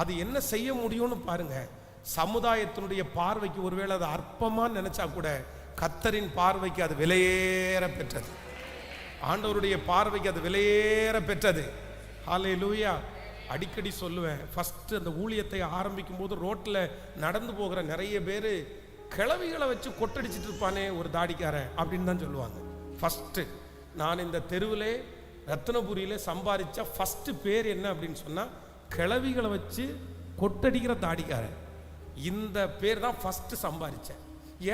அது என்ன செய்ய முடியும்னு பாருங்க. சமுதாயத்தினுடைய பார்வைக்கு ஒருவேளை அது அற்பமா நினைச்சா கூட கத்தரின் பார்வைக்கு அது விலையேற பெற்றது. ஆண்டவருடைய பார்வைக்கு அது விலையேற பெற்றது. ஹாலே லூயா அடிக்கடி சொல்லுவேன் ஃபஸ்ட்டு அந்த ஊழியத்தை ஆரம்பிக்கும் போது ரோட்டில் நடந்து போகிற நிறைய பேர் கிளவிகளை வச்சு கொட்டடிச்சிட்டு இருப்பானே ஒரு தாடிக்காரன் அப்படின்னு தான் சொல்லுவாங்க. ஃபஸ்ட்டு நான் இந்த தெருவில் ரத்னபுரியில் சம்பாதிச்சா ஃபஸ்ட்டு பேர் என்ன அப்படின்னு சொன்னால் கிளவிகளை வச்சு கொட்டடிக்கிற தாடிக்காரன். இந்த பேர் தான் ஃபஸ்ட்டு சம்பாதிச்சேன்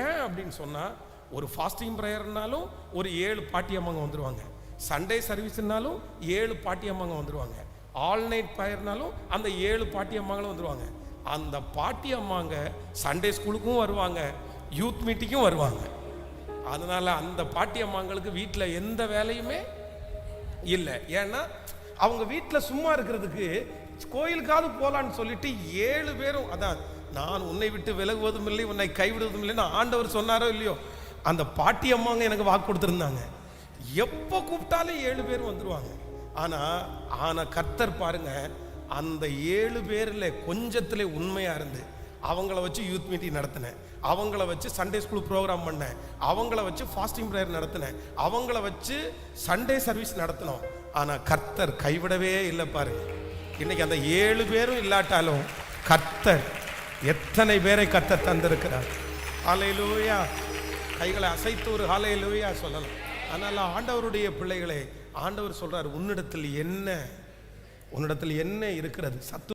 ஏன் அப்படின்னு சொன்னால் ஒரு ஃபாஸ்டிங் ப்ரேயர்னாலும் ஒரு ஏழு பாட்டி அம்மாங்க வந்துடுவாங்க சண்டே சர்வீஸ்னாலும் ஏழு பாட்டி அம்மாங்க வந்துடுவாங்க ஆல் நைட் ப்ரேயர்னாலும் அந்த ஏழு பாட்டி அம்மாங்களும் வந்துடுவாங்க அந்த பாட்டி அம்மாங்க சண்டே ஸ்கூலுக்கும் வருவாங்க யூத் மீட்டிங்கும் வருவாங்க. அதனால் அந்த பாட்டி அம்மாங்களுக்கு வீட்டில் எந்த வேலையுமே இல்லை. ஏன்னா அவங்க வீட்டில் சும்மா இருக்கிறதுக்கு கோயிலுக்காவது போகலான்னு சொல்லிட்டு ஏழு பேரும் அதான் நான் உன்னை விட்டு விலகுவதும் இல்லை உன்னை கைவிடுவதும் இல்லைன்னு ஆண்டவர் சொன்னாரோ இல்லையோ அந்த பாட்டி அம்மாங்க எனக்கு வாக்கு கொடுத்துருந்தாங்க. எப்போ கூப்பிட்டாலும் ஏழு பேர் வந்துடுவாங்க ஆனால் ஆனால் கர்த்தர் பாருங்க அந்த ஏழு பேரில் கொஞ்சத்துல உண்மையாக இருந்து அவங்கள வச்சு யூத் மீட்டிங் நடத்தினேன் அவங்கள வச்சு சண்டே ஸ்கூல் ப்ரோக்ராம் பண்ணேன் அவங்கள வச்சு ஃபாஸ்டிங் ப்ரேயர் நடத்தினேன் அவங்கள வச்சு சண்டே சர்வீஸ் நடத்தினோம். ஆனால் கர்த்தர் கைவிடவே இல்லை பாருங்கள் இன்னைக்கு அந்த ஏழு பேரும் இல்லாட்டாலும் கர்த்தர் எத்தனை பேரை கத்த தந்திருக்கிறார்? ஹalleluya. கைகளை அசைத்து ஒரு ஹalleluya சொல்லலாம். அதனால ஆண்டவருடைய பிள்ளைகளை ஆண்டவர் சொல்றார் உன்னிடத்தில் என்ன உன்னிடத்தில் என்ன இருக்கிறது? சத்து